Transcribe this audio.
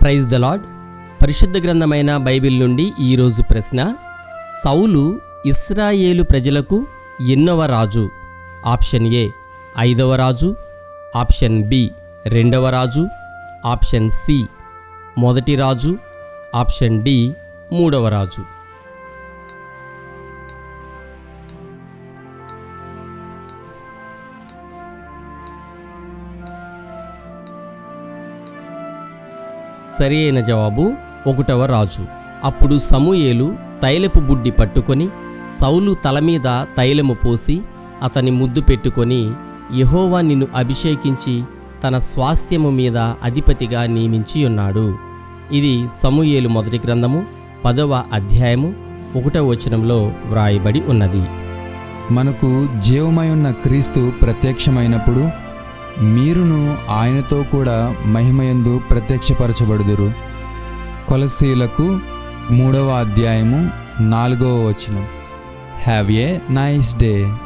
Praise the lord పరిశుద్ధ గ్రంథమైన Bible నుండి ఈరోజు ప్రశ్న సౌలు ఇస్రాయేలు ప్రజలకు ఎన్నవ రాజు? ఆప్షన్ ఏ ఐదవ రాజు. ఆప్షన్ బి రెండవ రాజు. ఆప్షన్ సి మొదటి రాజు. ఆప్షన్ డి మూడవ రాజు. సరి అయిన జవాబు ఒకటవ రాజు. అప్పుడు సమూయేలు తైలపు బుడ్డి పట్టుకొని సౌలు తల మీద తైలము పోసి అతని ముద్దు పెట్టుకొని యహోవా నిన్ను అభిషేకించి తన స్వాస్థ్యము మీద అధిపతిగా నియమించి ఉన్నాడు. ఇది సమూయేలు మొదటి గ్రంథము పదవ అధ్యాయము ఒకటవ వచనంలో వ్రాయబడి ఉన్నది. మనకు జీవమై ఉన్న క్రీస్తు ప్రత్యక్షమైనప్పుడు మీరును ఆయనతో కూడా మహిమయందు ప్రత్యక్షపరచబడుదురు. కొలసీలకు మూడవ అధ్యాయము నాలుగవ వచనం. Have a nice day